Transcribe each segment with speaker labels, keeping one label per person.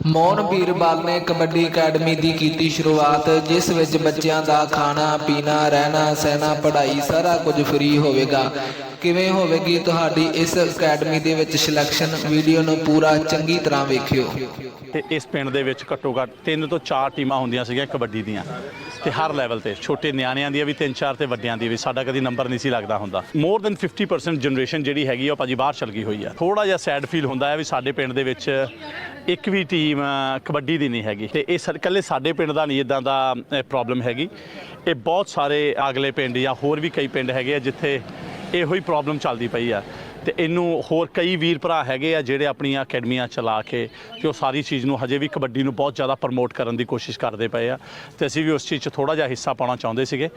Speaker 1: ਮੋਹਨ ਵੀਰਵਾਲ ਨੇ ਕਬੱਡੀ ਅਕੈਡਮੀ ਦੀ ਕੀਤੀ ਸ਼ੁਰੂਆਤ, ਜਿਸ ਵਿੱਚ ਬੱਚਿਆਂ ਦਾ ਖਾਣਾ, ਪੀਣਾ, ਰਹਿਣਾ, ਸਹਿਣਾ, ਪੜ੍ਹਾਈ ਸਾਰਾ ਕੁਝ ਫ੍ਰੀ ਹੋਵੇਗਾ। ਕਿਵੇਂ ਹੋਵੇਗੀ ਤੁਹਾਡੀ ਇਸ ਅਕੈਡਮੀ ਦੇ ਵਿੱਚ ਸਿਲੈਕਸ਼ਨ ਵੀਡੀਓ ਨੂੰ ਪੂਰਾ ਚੰਗੀ ਤਰ੍ਹਾਂ ਵੇਖਿਓ।
Speaker 2: ਤੇ ਇਸ ਪਿੰਡ ਦੇ ਵਿੱਚ ਘੱਟੋ ਘੱਟ ਤਿੰਨ ਤੋਂ ਚਾਰ ਟੀਮਾਂ ਹੁੰਦੀਆਂ ਸੀਗੀਆਂ ਕਬੱਡੀ ਦੀਆਂ। ਤੇ ਹਰ ਲੈਵਲ ਤੇ, ਛੋਟੇ ਨਿਆਣਿਆਂ ਦੀਆਂ ਵੀ ਤਿੰਨ ਚਾਰ ਤੇ ਵੱਡਿਆਂ ਦੀ ਵੀ, ਸਾਡਾ ਕਦੀ ਨੰਬਰ ਨਹੀਂ ਸੀ ਲੱਗਦਾ ਹੁੰਦਾ। ਮੋਰ ਦੈਨ 50% ਜਨਰੇਸ਼ਨ ਜਿਹੜੀ ਹੈਗੀ ਆ ਉਹ ਭਾਜੀ ਬਾਹਰ ਚਲ ਗਈ ਹੋਈ ਆ। ਥੋੜਾ ਜਿਹਾ ਸੈਡ ਫੀਲ ਹੁੰਦਾ ਹੈ ਵੀ ਸਾਡੇ ਪਿੰਡ ਦੇ ਵਿੱਚ ਇੱਕ ਵੀ ਟੀਮ ਕਬੱਡੀ ਦੀ ਨਹੀਂ ਹੈਗੀ। ਤੇ ਇਹ ਸਰ- ਇਕੱਲੇ ਸਾਡੇ ਪਿੰਡ ਦਾ ਨਹੀਂ ਇਦਾਂ ਦਾ ਪ੍ਰੋਬਲਮ ਹੈਗੀ। ਇਹ ਬਹੁਤ ਸਾਰੇ ਅਗਲੇ ਪਿੰਡ ਜਾਂ ਹੋਰ ਵੀ ਕਈ ਪਿੰਡ ਹੈਗੇ ਆ ਜਿੱਥੇ ਇਹੋ ਹੀ ਪ੍ਰੋਬਲਮ ਚੱਲਦੀ ਪਈ ਆ। ਤੇ ਇਹਨੂੰ ਹੋਰ ਕਈ ਵੀਰ ਭਰਾ ਹੈਗੇ ਆ ਜਿਹੜੇ ਆਪਣੀਆਂ ਅਕੈਡਮੀਆਂ ਚਲਾ ਕੇ ਤੇ ਉਹ ਸਾਰੀ ਚੀਜ਼ ਨੂੰ ਹਜੇ ਵੀ ਕਬੱਡੀ ਨੂੰ ਬਹੁਤ ਜ਼ਿਆਦਾ ਪ੍ਰਮੋਟ ਕਰਨ ਦੀ ਕੋਸ਼ਿਸ਼ ਕਰਦੇ ਪਏ ਆ। ਤੇ ਅਸੀਂ ਵੀ ਉਸ ਚੀਜ਼ 'ਚ ਥੋੜਾ ਜਿਹਾ ਹਿੱਸਾ ਪਾਉਣਾ ਚਾਹੁੰਦੇ ਸੀਗੇ।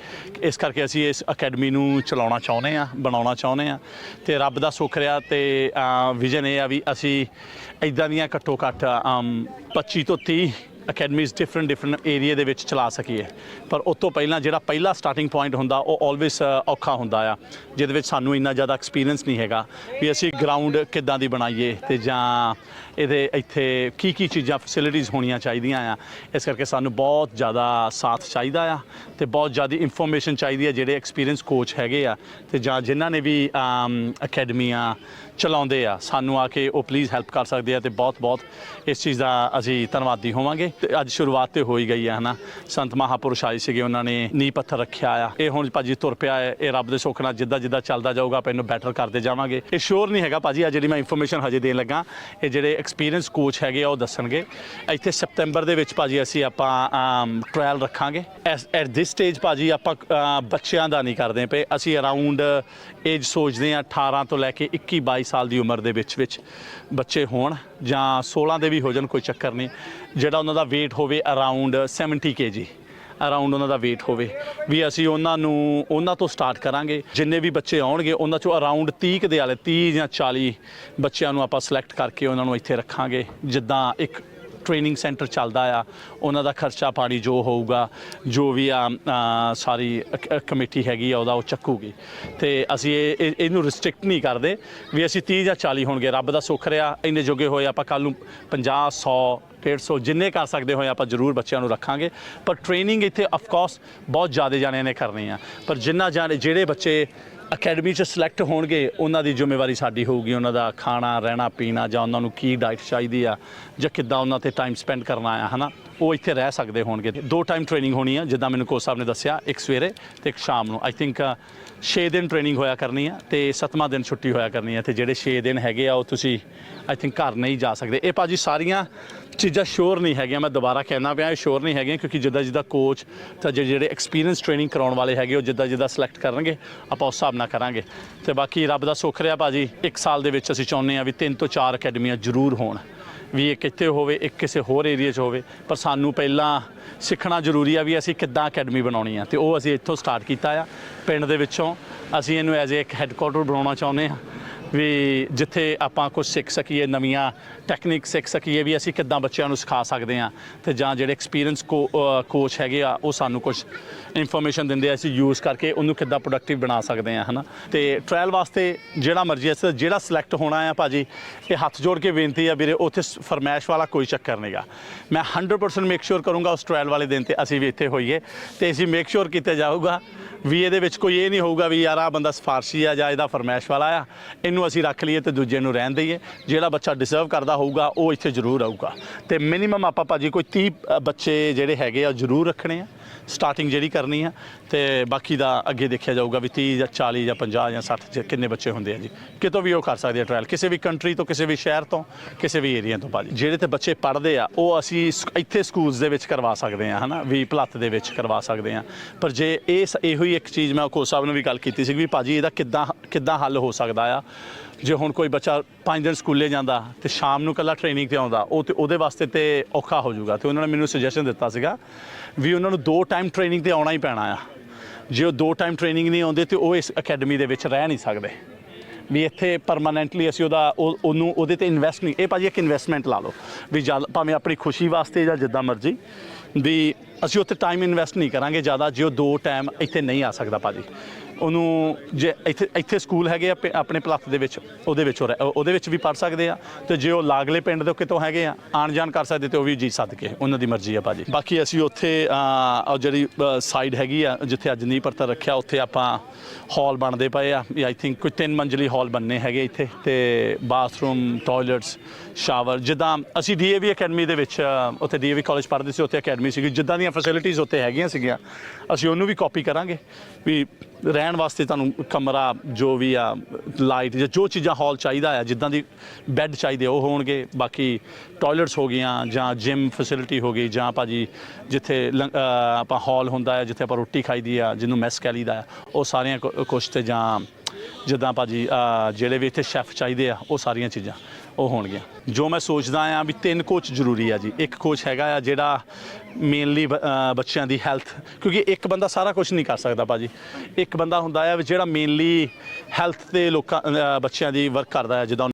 Speaker 2: ਇਸ ਕਰਕੇ ਅਸੀਂ ਇਸ ਅਕੈਡਮੀ ਨੂੰ ਚਲਾਉਣਾ ਚਾਹੁੰਦੇ ਆ ਬਣਾਉਣਾ ਚਾਹੁੰਦੇ ਆ। ਤੇ ਰੱਬ ਦਾ ਸੁੱਖ ਰਿਹਾ ਤੇ ਵਿਜ਼ਨ ਇਹ ਆ ਵੀ ਅਸੀਂ ਇਦਾਂ ਦੀਆਂ ਘੱਟੋ ਘੱਟ ਅਮ, 25 ਤੋਂ 30 ਅਕੈਡਮੀਜ਼ ਡਿਫਰੈਂਟ ਡਿਫਰੈਂਟ ਏਰੀਆ ਦੇ ਵਿੱਚ ਚਲਾ ਸਕੀਏ ਪਰ ਉਸ ਤੋਂ ਪਹਿਲਾਂ ਜਿਹੜਾ ਪਹਿਲਾ ਸਟਾਰਟਿੰਗ ਪੁਆਇੰਟ ਹੁੰਦਾ, ਉਹ ਆਲਵੇਸ ਔਖਾ ਹੁੰਦਾ ਆ, ਜਿਹਦੇ ਵਿੱਚ ਸਾਨੂੰ ਇੰਨਾ ਜ਼ਿਆਦਾ ਐਕਸਪੀਰੀਅੰਸ ਨਹੀਂ ਹੈਗਾ ਵੀ ਅਸੀਂ ਗਰਾਊਂਡ ਕਿੱਦਾਂ ਦੀ ਬਣਾਈਏ ਤੇ ਜਾਂ ਇਹਦੇ ਇੱਥੇ ਕੀ ਕੀ ਚੀਜ਼ਾਂ ਫੈਸਿਲਿਟੀਆਂ ਹੋਣੀਆਂ ਚਾਹੀਦੀਆਂ ਆ। ਇਸ ਕਰਕੇ ਸਾਨੂੰ ਬਹੁਤ ਜ਼ਿਆਦਾ ਸਾਥ ਚਾਹੀਦਾ ਆ ਤੇ ਬਹੁਤ ਜ਼ਿਆਦਾ ਇਨਫੋਰਮੇਸ਼ਨ ਚਾਹੀਦੀ ਆ ਜਿਹੜੇ ਐਕਸਪੀਰੀਅੰਸ ਕੋਚ ਹੈਗੇ ਆ ਤੇ ਜਾਂ ਜਿਨ੍ਹਾਂ ਨੇ ਵੀ ਅਕੈਡਮੀਆਂ ਚਲਾਉਂਦੇ ਆ। ਸਾਨੂੰ ਆ ਕੇ ਉਹ ਪਲੀਜ਼ ਹੈਲਪ ਕਰ ਸਕਦੇ ਆ ਤੇ ਬਹੁਤ ਬਹੁਤ ਇਸ ਚੀਜ਼ ਦਾ ਅਸੀਂ ਧੰਨਵਾਦੀ ਹੋਵਾਂਗੇ। ਤੇ ਅੱਜ ਸ਼ੁਰੂਆਤ ਤੇ ਹੋਈ ਗਈ ਹੈ, ਹਨਾ? ਸੰਤ ਮਹਾਪੁਰਸ਼ ਆਏ ਸੀਗੇ, ਉਹਨਾਂ ਨੇ ਨੀਂਹ ਪੱਥਰ ਰੱਖਿਆ ਆ। ਇਹ ਹੁਣ ਭਾਜੀ ਤੁਰ ਪਿਆ ਹੈ, ਇਹ ਰੱਬ ਦੇ ਸੁੱਖ ਨਾਲ ਜਿੱਦਾਂ ਜਿੱਦਾਂ ਚੱਲਦਾ ਜਾਊਗਾ, ਆਪਾਂ ਇਹਨੂੰ ਬੈਟਰ ਕਰਦੇ ਜਾਵਾਂਗੇ। ਇਹ ਸ਼ੋਰ ਨਹੀਂ ਹੈਗਾ ਭਾਜੀ, ਆ ਜਿਹੜੀ ਮੈਂ ਇਨਫੋਰਮੇਸ਼ਨ ਹਜੇ ਦੇਣ ਲੱਗਾ, ਇਹ ਜਿਹੜੇ ਐਕਸਪੀਰੀਅੰਸ ਕੋਚ ਹੈਗੇ ਆ, ਉਹ ਦੱਸਣਗੇ। ਇੱਥੇ ਸਪਟੈਂਬਰ ਦੇ ਵਿੱਚ ਭਾਜੀ ਅਸੀਂ ਆਪਾਂ ਟ੍ਰਾਇਲ ਰੱਖਾਂਗੇ। ਐਟ ਦਿਸ ਸਟੇਜ ਭਾਜੀ ਆਪਾਂ ਬੱਚਿਆਂ ਦਾ ਨਹੀਂ ਕਰਦੇ ਪਏ। ਅਸੀਂ ਅਰਾਊਂਡ ਏਜ ਸੋਚਦੇ ਆ 18 ਤੋਂ ਲੈ ਕੇ 21 22 ਸਾਲ ਦੀ ਉਮਰ ਦੇ ਵਿੱਚ ਵਿੱਚ ਬੱਚੇ ਹੋਣ, ਜਾਂ 16 ਦੇ ਵੀ ਹੋ ਜਾਣ, ਕੋਈ ਚੱਕਰ ਨਹੀਂ। ਜਿਹੜਾ ਉਹਨਾਂ ਦਾ weight ਹੋਵੇ ਅਰਾਊਂਡ 70 kg ਅਰਾਊਂਡ ਉਹਨਾਂ ਦਾ weight ਹੋਵੇ। ਵੀ ਅਸੀਂ ਉਹਨਾਂ ਨੂੰ, ਉਹਨਾਂ ਤੋਂ ਸਟਾਰਟ ਕਰਾਂਗੇ। ਜਿੰਨੇ ਵੀ ਬੱਚੇ ਆਉਣਗੇ, ਉਹਨਾਂ ਚੋਂ ਅਰਾਊਂਡ 30 ਕੁ ਦੇ ਵਾਲੇ 30 ਜਾਂ 40 ਬੱਚਿਆਂ ਨੂੰ ਆਪਾਂ ਸਿਲੈਕਟ ਕਰਕੇ ਉਹਨਾਂ ਨੂੰ ਇੱਥੇ ਰੱਖਾਂਗੇ। ਜਿੱਦਾਂ ਇੱਕ ਟ੍ਰੇਨਿੰਗ ਸੈਂਟਰ ਚੱਲਦਾ ਆ ਉਹਨਾਂ ਦਾ ਖਰਚਾ ਪਾਣੀ ਜੋ ਹੋਊਗਾ ਜੋ ਵੀ ਆ ਆ, ਸਾਰੀ ਅਕ- ਕਮੇਟੀ ਹੈਗੀ ਆ ਉਹਦਾ ਉਹ ਚੱਕੂਗੀ। ਤੇ ਅਸੀਂ ਇਹ ਇਹ- ਇਹਨੂੰ ਰਿਸਟ੍ਰਿਕਟ ਨਹੀਂ ਕਰਦੇ ਵੀ ਅਸੀਂ 30 ਜਾਂ 40 ਹੋਣਗੇ। ਰੱਬ ਦਾ ਸੁੱਖ ਰਿਹਾ ਇੰਨੇ ਜੋਗੇ ਹੋਏ ਆਪਾਂ ਕੱਲ ਨੂੰ 50 100 150 ਜਿੰਨੇ ਕਰ ਸਕਦੇ ਹੋਏ ਆਪਾਂ ਜ਼ਰੂਰ ਬੱਚਿਆਂ ਨੂੰ ਰੱਖਾਂਗੇ। ਪਰ ਟ੍ਰੇਨਿੰਗ ਇੱਥੇ ਆਫ ਕੋਰਸ ਬਹੁਤ ਜ਼ਿਆਦਾ ਜਾਣਿਆਂ ਨੇ ਕਰਨੀ ਆ। ਪਰ ਜਿੰਨਾ ਜਾਣੇ ਜਿਹੜੇ ਬੱਚੇ ਅਕੈਡਮੀ 'ਚ ਸਿਲੈਕਟ ਹੋਣਗੇ, ਉਹਨਾਂ ਦੀ ਜ਼ਿੰਮੇਵਾਰੀ ਸਾਡੀ ਹੋਊਗੀ, ਉਹਨਾਂ ਦਾ ਖਾਣਾ, ਰਹਿਣਾ, ਪੀਣਾ ਜਾਂ ਉਹਨਾਂ ਨੂੰ ਕੀ ਡਾਈਟ ਚਾਹੀਦੀ ਆ ਜਾਂ ਕਿੱਦਾਂ ਉਹਨਾਂ ਤੇ ਟਾਈਮ ਸਪੈਂਡ ਕਰਨਾ ਆ, ਹਨਾ? ਉਹ ਇੱਥੇ ਰਹਿ ਸਕਦੇ ਹੋਣਗੇ। ਦੋ ਟਾਈਮ ਟ੍ਰੇਨਿੰਗ ਹੋਣੀ ਆ, ਜਿੱਦਾਂ ਮੈਨੂੰ ਕੋਚ ਸਾਹਿਬ ਨੇ ਦੱਸਿਆ, ਇੱਕ ਸਵੇਰੇ ਤੇ ਇੱਕ ਸ਼ਾਮ ਨੂੰ। ਆਈ ਥਿੰਕ 6 ਦਿਨ ਟ੍ਰੇਨਿੰਗ ਹੋਇਆ ਕਰਨੀ ਆ ਤੇ 7ਵਾਂ ਦਿਨ ਛੁੱਟੀ ਹੋਇਆ ਕਰਨੀ ਆ ਤੇ ਜਿਹੜੇ 6 ਦਿਨ ਹੈਗੇ ਆ, ਉਹ ਤੁਸੀਂ ਆਈ ਥਿੰਕ ਘਰ ਨਹੀਂ ਜਾ ਸਕਦੇ। ਇਹ ਭਾਜੀ ਸਾਰੀਆਂ ਚੀਜ਼ਾਂ ਸ਼ੋਰ ਨਹੀਂ ਹੈਗੀਆਂ, ਮੈਂ ਦੁਬਾਰਾ ਕਹਿਣਾ ਪਿਆ, ਇਹ ਸ਼ੋਰ ਨਹੀਂ ਹੈਗੀਆਂ ਕਿਉਂਕਿ ਜਿੱਦਾਂ ਜਿੱਦਾਂ ਕੋਚ ਤਾਂ ਜਿਹੜੇ- ਜਿਹੜੇ ਐਕਸਪੀਰੀਅੰਸ ਟ੍ਰੇਨਿੰਗ ਕਰਾਉਣ ਵਾਲੇ ਹੈਗੇ, ਉਹ ਜਿੱਦਾਂ ਜਿੱਦਾਂ ਸਿਲੈਕਟ ਕਰਨਗੇ, ਆਪਾਂ ਉਸ ਹਿਸਾਬ ਨਾਲ ਕਰਾਂਗੇ। ਤੇ ਬਾਕੀ ਰੱਬ ਦਾ ਸੁੱਖ ਰਿਹਾ ਭਾਜੀ, ਇੱਕ ਸਾਲ ਦੇ ਵਿੱਚ ਅਸੀਂ ਚਾਹੁੰਦੇ ਆ ਵੀ ਤਿੰਨ ਤੋਂ ਚਾਰ ਅਕੈਡਮੀਆਂ ਜ਼ਰੂਰ ਹੋਣ। ਵੀ ਇੱਕ ਇੱਥੇ ਹੋਵੇ, ਇੱਕ ਕਿਸੇ ਹੋਰ ਏਰੀਆ 'ਚ ਹੋਵੇ। ਪਰ ਸਾਨੂੰ ਪਹਿਲਾਂ ਸਿੱਖਣਾ ਜ਼ਰੂਰੀ ਆ ਵੀ ਅਸੀਂ ਕਿੱਦਾਂ ਅਕੈਡਮੀ ਬਣਾਉਣੀ ਆ। ਤੇ ਉਹ ਅਸੀਂ ਇੱਥੋਂ ਸਟਾਰਟ ਕੀਤਾ ਆ, ਪਿੰਡ ਦੇ ਵਿੱਚੋਂ। ਅਸੀਂ ਇਹਨੂੰ ਐਜ਼ ਇੱਕ ਹੈੱਡਕੁਆਟਰ ਬਣਾਉਣਾ ਚਾਹੁੰਦੇ ਆ। ਵੀ ਜਿੱਥੇ ਆਪਾਂ ਕੁਝ ਸਿੱਖ ਸਕੀਏ, ਨਵੀਆਂ ਟੈਕਨੀਕ ਸਿੱਖ ਸਕੀਏ ਵੀ ਅਸੀਂ ਕਿੱਦਾਂ ਬੱਚਿਆਂ ਨੂੰ ਸਿਖਾ ਸਕਦੇ ਆ ਤੇ ਜਾਂ ਜਿਹੜੇ ਐਕਸਪੀਰੀਅੰਸ ਕੋਚ ਹੈਗੇ ਆ, ਉਹ ਸਾਨੂੰ ਕੁਝ ਇਨਫੋਰਮੇਸ਼ਨ ਦਿੰਦੇ ਆ, ਅਸੀਂ ਯੂਜ਼ ਕਰਕੇ ਉਹਨੂੰ ਕਿੱਦਾਂ ਪ੍ਰੋਡਕਟਿਵ ਬਣਾ ਸਕਦੇ ਆ ਹਨਾ? ਤੇ ਟ੍ਰਾਇਲ ਵਾਸਤੇ ਜਿਹੜਾ ਮਰਜ਼ੀ ਅਸੀਂ ਜਿਹੜਾ ਸਿਲੈਕਟ ਹੋਣਾ ਆ ਭਾਜੀ, ਇਹ ਹੱਥ ਜੋੜ ਕੇ ਬੇਨਤੀ ਆ ਵੀਰੇ, ਉੱਥੇ ਫਰਮੈਸ਼ ਵਾਲਾ ਕੋਈ ਚੱਕਰ ਨਹੀਂਗਾ ਮੈਂ 100% ਮੇਕ ਸ਼ੋਰ ਕਰੂੰਗਾ ਉਸ ਟ੍ਰਾਇਲ ਵਾਲੇ ਦਿਨ ਤੇ ਅਸੀਂ ਵੀ ਇੱਥੇ ਹੋਈਏ ਤੇ ਅਸੀਂ ਮੇਕ ਸ਼ੋਰ ਕੀਤਾ ਜਾਊਗਾ ਵੀ ਇਹਦੇ ਵਿੱਚ ਕੋਈ ਇਹ ਨਹੀਂ ਹੋਊਗਾ ਵੀ ਯਾਰ ਆ ਬੰਦਾ ਸਿਫਾਰਸ਼ੀ ਆ ਜਾਂ ਇਹਦਾ ਫਰਮਾਇਸ਼ ਵਾਲਾ ਆ, ਇਹਨੂੰ ਅਸੀਂ ਰੱਖ ਲਈਏ ਤੇ ਦੂਜੇ ਨੂੰ ਰਹਿਣ ਦਈਏ। ਜਿਹੜਾ ਬੱਚਾ ਡਿਜ਼ਰਵ ਕਰਦਾ ਹੋਊਗਾ, ਉਹ ਇੱਥੇ ਜ਼ਰੂਰ ਆਊਗਾ। ਤੇ ਮਿਨੀਮਮ ਆਪਾਂ ਭਾਜੀ ਕੋਈ 30 ਬੱਚੇ ਜਿਹੜੇ ਹੈਗੇ ਆ ਜ਼ਰੂਰ ਰੱਖਣੇ ਆ। ਸਟਾਰਟਿੰਗ ਜਿਹੜੀ ਕਰਨੀ ਆ। ਤੇ ਬਾਕੀ ਦਾ ਅੱਗੇ ਦੇਖਿਆ ਜਾਊਗਾ ਵੀ 30 ਜਾਂ 40 ਜਾਂ 50 ਜਾਂ 60 ਚ ਕਿੰਨੇ ਬੱਚੇ ਹੁੰਦੇ ਆ ਜੀ। ਕਿਤੋਂ ਵੀ ਉਹ ਕਰ ਸਕਦੇ ਆ ਟ੍ਰਾਇਲ ਕਿਸੇ ਵੀ ਕੰਟਰੀ ਤੋਂ, ਕਿਸੇ ਵੀ ਸ਼ਹਿਰ ਤੋਂ, ਕਿਸੇ ਵੀ ਏਰੀਆ ਤੋਂ ਭਾਜੀ। ਜਿਹੜੇ ਤੇ ਬੱਚੇ ਪੜ੍ਹਦੇ ਆ, ਉਹ ਅਸੀਂ ਸ- ਇੱਥੇ ਸਕੂਲਸ ਦੇ ਵਿੱਚ ਕਰਵਾ ਸਕਦੇ ਆ, ਹਨਾ? ਵੀ ਭਲੱਤ ਦੇ ਵਿੱਚ ਕਰਵਾ ਸਕਦੇ ਆ। ਪਰ ਜੇ ਇਹ ਇਹੋ ਹੀ ਇੱਕ ਚੀਜ਼ ਮੈਂ ਕੋਚ ਸਾਹਿਬ ਨੂੰ ਵੀ ਗੱਲ ਕੀਤੀ ਸੀ ਵੀ ਭਾਜੀ ਇਹਦਾ ਕਿੱਦਾਂ ਕਿੱਦਾਂ ਹੱਲ ਹੋ ਸਕਦਾ ਆ? ਜੇ ਹੁਣ ਕੋਈ ਬੱਚਾ 5 ਦਿਨ ਸਕੂਲੇ ਜਾਂਦਾ ਤੇ ਸ਼ਾਮ ਨੂੰ ਕੱਲਾ ਟ੍ਰੇਨਿੰਗ ਤੇ ਆਉਂਦਾ, ਉਹ ਤੇ, ਉਹਦੇ ਵਾਸਤੇ ਤੇ ਔਖਾ ਹੋ ਜਾਊਗਾ। ਤੇ ਉਹਨਾਂ ਨੇ ਮੈਨੂੰ ਸੁਜੈਸ਼ਨ ਦਿੱਤਾ ਸੀਗਾ ਵੀ ਉਹਨਾਂ ਨੂੰ ਦੋ ਟਾਈਮ ਟ੍ਰੇਨਿੰਗ ਤੇ ਆਉਣਾ ਹੀ ਪੈਣਾ ਆ। ਜੇ ਉਹ ਦੋ ਟਾਈਮ ਟ੍ਰੇਨਿੰਗ ਨਹੀਂ ਆਉਂਦੇ ਤੇ ਉਹ ਇਸ ਅਕੈਡਮੀ ਦੇ ਵਿੱਚ ਰਹਿ ਨਹੀਂ ਸਕਦੇ। ਵੀ ਇੱਥੇ ਪਰਮਾਨੈਂਟਲੀ ਅਸੀਂ ਉਹਦਾ, ਉਹ- ਉਹਨੂੰ, ਉਹਦੇ ਤੇ ਇਨਵੈਸਟ ਨਹੀਂ। ਇਹ ਭਾਜੀ ਇੱਕ ਇਨਵੈਸਟਮੈਂਟ ਲਾ ਲਓ। ਵੀ ਜਦ ਭਾਵੇਂ ਆਪਣੀ ਖੁਸ਼ੀ ਵਾਸਤੇ ਜਾਂ ਜਿੱਦਾਂ ਮਰਜ਼ੀ, ਵੀ ਅਸੀਂ ਉੱਥੇ ਟਾਈਮ ਇਨਵੈਸਟ ਨਹੀਂ ਕਰਾਂਗੇ ਜ਼ਿਆਦਾ, ਜੇ ਉਹ ਦੋ ਟਾਈਮ ਇੱਥੇ ਨਹੀਂ ਆ ਸਕਦਾ ਭਾਜੀ। ਉਹਨੂੰ ਜੇ ਇੱਥੇ ਇੱਥੇ ਸਕੂਲ ਹੈਗੇ ਆ ਪ- ਆਪਣੇ ਪਲੱਥ ਦੇ ਵਿੱਚ ਉਹਦੇ ਵਿੱਚ ਉਹ ਰਹਿ- ਉਹਦੇ ਵਿੱਚ ਵੀ ਪੜ ਸਕਦੇ ਆ ਤੇ ਜੇ ਉਹ ਲਾਗਲੇ ਪਿੰਡ ਦੇ ਕਿਤੋਂ ਹੈਗੇ ਆ ਆਣ ਜਾਣ ਕਰ ਸਕਦੇ ਤੇ ਉਹ ਵੀ ਜੀ ਸਦਕੇ ਉਹਨਾਂ ਦੀ ਮਰਜ਼ੀ ਆ ਭਾਜੀ। ਬਾਕੀ ਅਸੀਂ ਉੱਥੇ ਅਹ, ਉਹ ਜਿਹੜੀ ਸਾਈਡ ਹੈਗੀ ਆ ਜਿੱਥੇ ਅੱਜ ਨੀਂਹ ਪੱਥਰ ਰੱਖਿਆ ਉੱਥੇ ਆਪਾਂ ਹਾਲ ਬਣਦੇ ਪਏ ਆ। ਆਈ ਥਿੰਕ ਕੋਈ ਤਿੰਨ ਮੰਜ਼ਲੀ ਹਾਲ ਬਣਨੇ ਹੈਗੇ ਇੱਥੇ ਤੇ ਬਾਥਰੂਮ ਟਾਇਲਟਸ ਸ਼ਾਵਰ ਜਿੱਦਾਂ ਅਸੀਂ ਡੀਏਵੀ ਅਕੈਡਮੀ ਦੇ ਵਿੱਚ ਅ, ਉੱਥੇ ਡੀਏਵੀ ਕਾਲਜ ਪੜ੍ਹਦੇ ਸੀ ਉੱਥੇ ਅਕੈਡਮੀ ਸੀਗੀ। ਜਿੱਦਾਂ ਦੀਆਂ ਫੈਸਿਲਿਟੀਆਂ ਉੱਥੇ ਹੈਗੀਆਂ ਸੀਗੀਆਂ ਅਸੀਂ ਉਹਨੂੰ ਵੀ ਕਾਪੀ ਕਰਾਂਗੇ ਵੀ ਰਹਿਣ ਵਾਸਤੇ ਤੁਹਾਨੂੰ ਕਮਰਾ, ਜੋ ਵੀ ਆ ਲਾਈਟ ਜਾਂ ਜੋ ਚੀਜ਼ਾਂ ਹਾਲ ਚਾਹੀਦਾ ਆ, ਜਿੱਦਾਂ ਦੀ ਬੈੱਡ ਚਾਹੀਦੇ ਉਹ ਹੋਣਗੇ। ਬਾਕੀ ਟਾਇਲਟਸ ਹੋ ਗਈਆਂ ਜਾਂ ਜਿਮ ਫੈਸਿਲਿਟੀ ਹੋ ਗਈ ਜਾਂ ਭਾਜੀ ਜਿੱਥੇ ਲੰ- ਆਪਾਂ ਹਾਲ ਹੁੰਦਾ ਹੈ ਜਿੱਥੇ ਆਪਾਂ ਰੋਟੀ ਖਾਈਦੀ ਆ, ਜਿਹਨੂੰ ਮੈਸ ਕਹਿ ਲਈਦਾ ਉਹ ਸਾਰੀਆਂ ਕੁ- ਕੁਛ ਤੇ ਜਾਂ ਜਿੱਦਾਂ ਭਾਜੀ ਅ, ਜਿਹੜੇ ਵੀ ਇੱਥੇ ਸ਼ੈਫ ਚਾਹੀਦੇ ਆ ਉਹ ਸਾਰੀਆਂ ਚੀਜ਼ਾਂ ਉਹ ਹੋਣਗੀਆਂ। ਜੋ ਮੈਂ ਸੋਚਦਾ ਆ ਵੀ ਤਿੰਨ ਕੋਚ ਜ਼ਰੂਰੀ ਆ ਜੀ। ਇੱਕ ਕੋਚ ਹੈਗਾ ਆ ਜਿਹੜਾ ਮੇਨਲੀ ਬੱਚਿਆਂ ਦੀ ਹੈਲਥ ਕਿਉਂਕਿ ਇੱਕ ਬੰਦਾ ਸਾਰਾ ਕੁਝ ਨਹੀਂ ਕਰ ਸਕਦਾ ਭਾਜੀ। ਇੱਕ ਬੰਦਾ ਹੁੰਦਾ ਆ ਵੀ ਜਿਹੜਾ ਮੇਨਲੀ ਹੈਲਥ ਤੇ ਲੋਕਾਂ ਬੱਚਿਆਂ ਦੀ ਵਰਕ ਕਰਦਾ ਆ ਜਿੱਦਾਂ